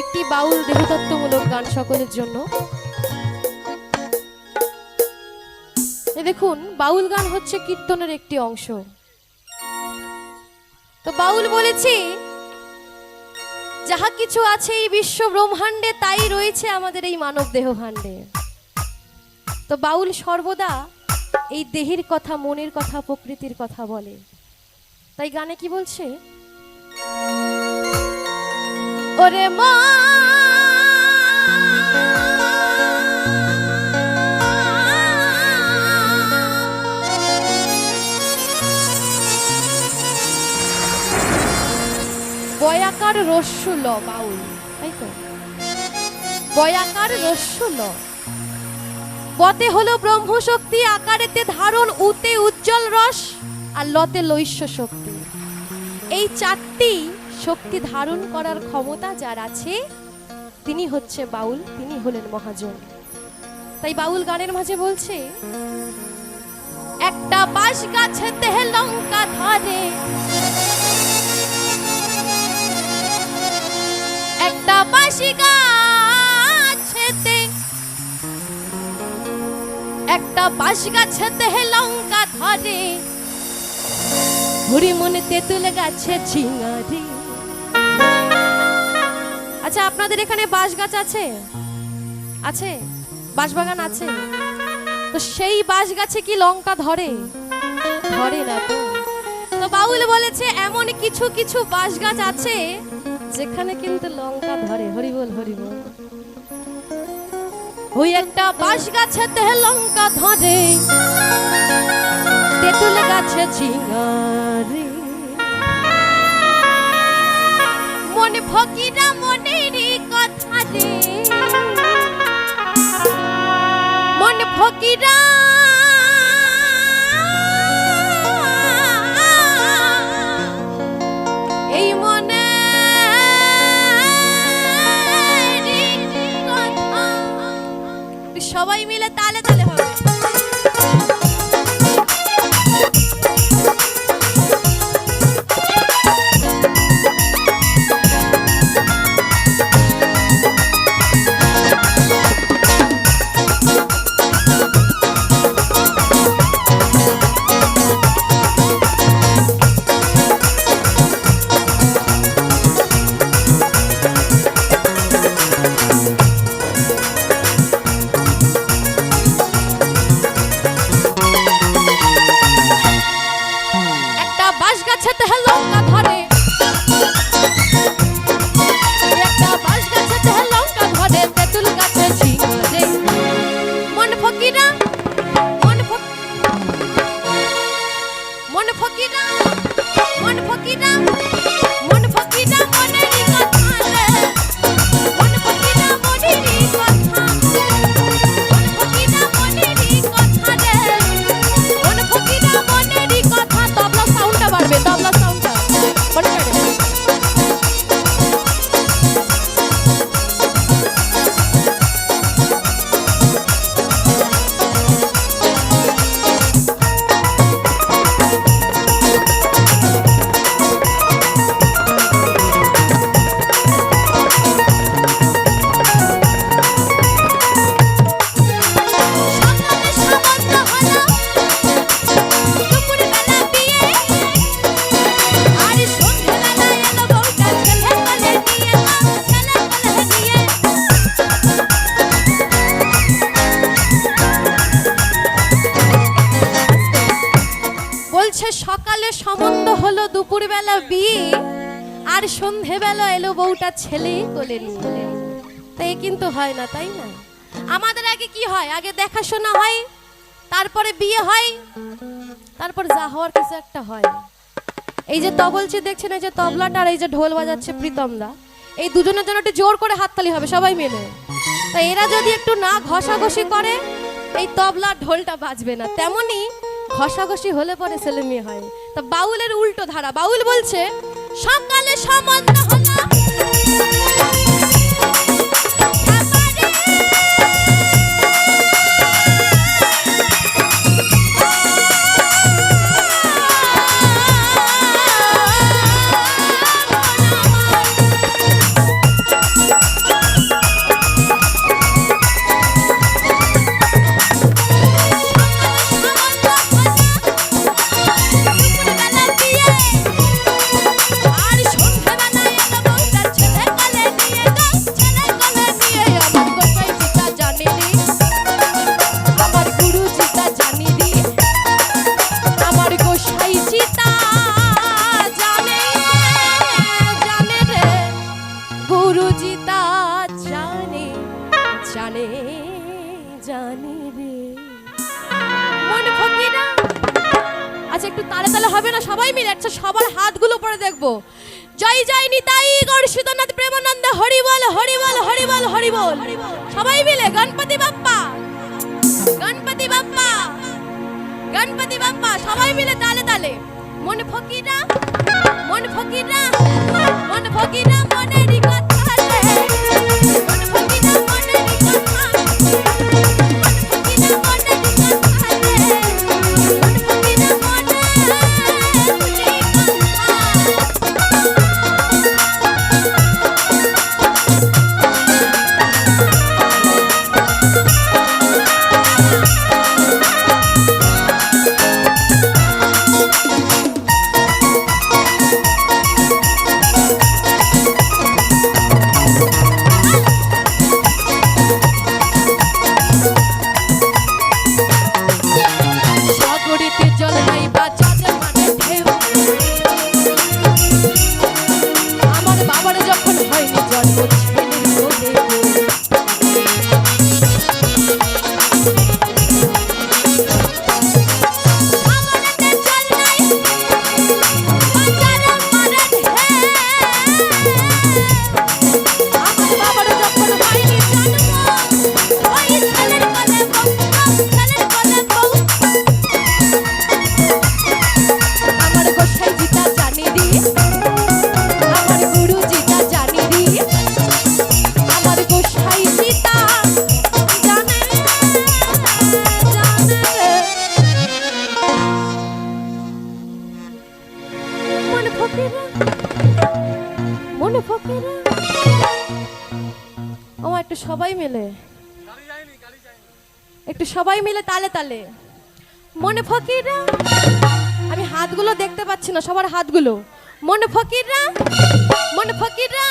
একটি বাউল দেহতত্ত্বমূলক গান সকলের জন্য। দেখুন, বাউল গান হচ্ছে কীর্তনের একটি অংশ। তো বাউল বলেছি, যাহা কিছু আছে এই বিশ্ব ব্রহ্মাণ্ডে, তাই রয়েছে আমাদের এই মানব দেহ ভাণ্ডে। তো বাউল সর্বদা এই দেহের কথা, মনের কথা, প্রকৃতির কথা বলে। তাই গানে কি বলছে? ওরে মা! বয়াকার রস্যু ল বাউল, তাই তো? বয়াকার রস্যু ল। বতে হলো ব্রহ্মশক্তি, আকারেতে ধারণ, উতে উজ্জ্বল রস আর লতে লৈশ্য শক্তি। এই চারটি শক্তি ধারণ করার ক্ষমতা যার আছে, তিনি হচ্ছে বাউল, তিনি হলেন মহাজন। তাই বাউল গানের মাঝে বলছে, একটা বাঁশ গাছে দেহ লঙ্কা ধরে, একটা বাঁশি গাছেতে বাঁশ গাছেতে লঙ্কা ধরে। হরি মনে তেঁতুল গাছে ঝিঙারি আচ্ছা আপনাদের এখানে বাঁশ গাছ আছে? আছে? বাঁশবাগান আছে? তো সেই বাঁশ গাছে কি লঙ্কা ধরে? ধরে না তো। তো বাউল বলেছে, এমন কিছু কিছু বাঁশ গাছ আছে যেখানে কিন্তু লঙ্কা ধরে। হরি বল হরি বল ওই একটা বাঁশ গাছেতে লঙ্কা ধরে। তেঁতুল গাছে ঝিঙারে মন ফকিরা মনেরই কথা রে মন ফকিরা দুপুরবেলা বিয়ে, আর সন্ধেবেলা এলো বউটা ছেলে কোলে নিয়ে। তাই কিন্তু হয় না, তাই না? আমাদের আগে কি হয়? আগে দেখাশোনা হয়, তারপরে বিয়ে হয়, তারপর যা হওয়ার কিছু একটা হয়। এই যে তবলছি দেখছেন, এই যে তবলাটা আর এই যে ঢোল বাজাচ্ছে প্রীতমদা, এই দুজনের জন্য একটু জোর করে হাততালি হবে, সবাই মিলে তা এরা যদি একটু না ঘষাঘষি করে, এই তবলা ঢোলটা বাজবে না। তেমনি ঘষাঘষি হলে পরে ছেলে মেয়ে হয়। তা বাউলের উল্টো ধারা, বাউল বলছে, সকালে সম্বন্ধ হলো জানে জানি রে। মনে ভঙ্গি না? আচ্ছা একটু তালে তালে হবে না? সবাই মিলে আচ্ছা সবার হাতগুলো পরে দেখব। জয় জয়, নিতাই গৌর প্রেমানন্দ, হরিবল হরিবল হরিবল হরিবল। সবাই মিলে গণপতি বাপ্পা। গণপতি বাপ্পা। গণপতি বাপ্পা, সবাই মিলে তালে তালে। মন ফকিরা মন ফকিরা মন ফকিরা মনে রিকা একটু সবাই মিলে তালে তালে। মনে ফকিররা? আমি হাতগুলো দেখতে পাচ্ছি না, সবার হাতগুলো। মনে ফকিররা? মনে ফকিররা?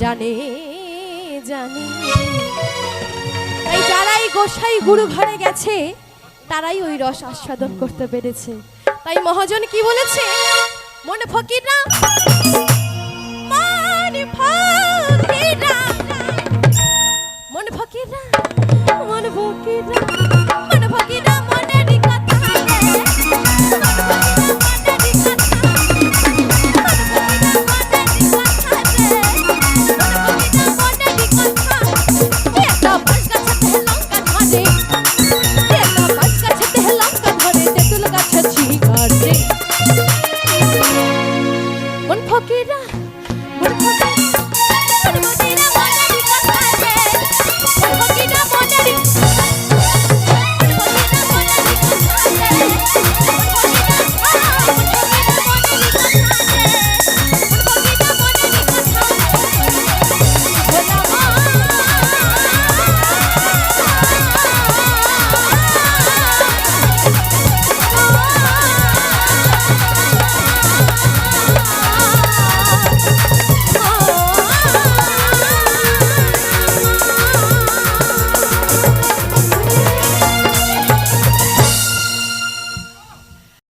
জানে জানে। তাই যারাই গোসাই গুরু ঘরে গেছে, তারাই ওই রস আস্বাদন করতে পেরেছে। তাই মহাজন কি বলেছে? মনে ফকিররা মনে ফকিরা মনে ফকিরা মনে ফকিরা মনে ফকিরা মনেরই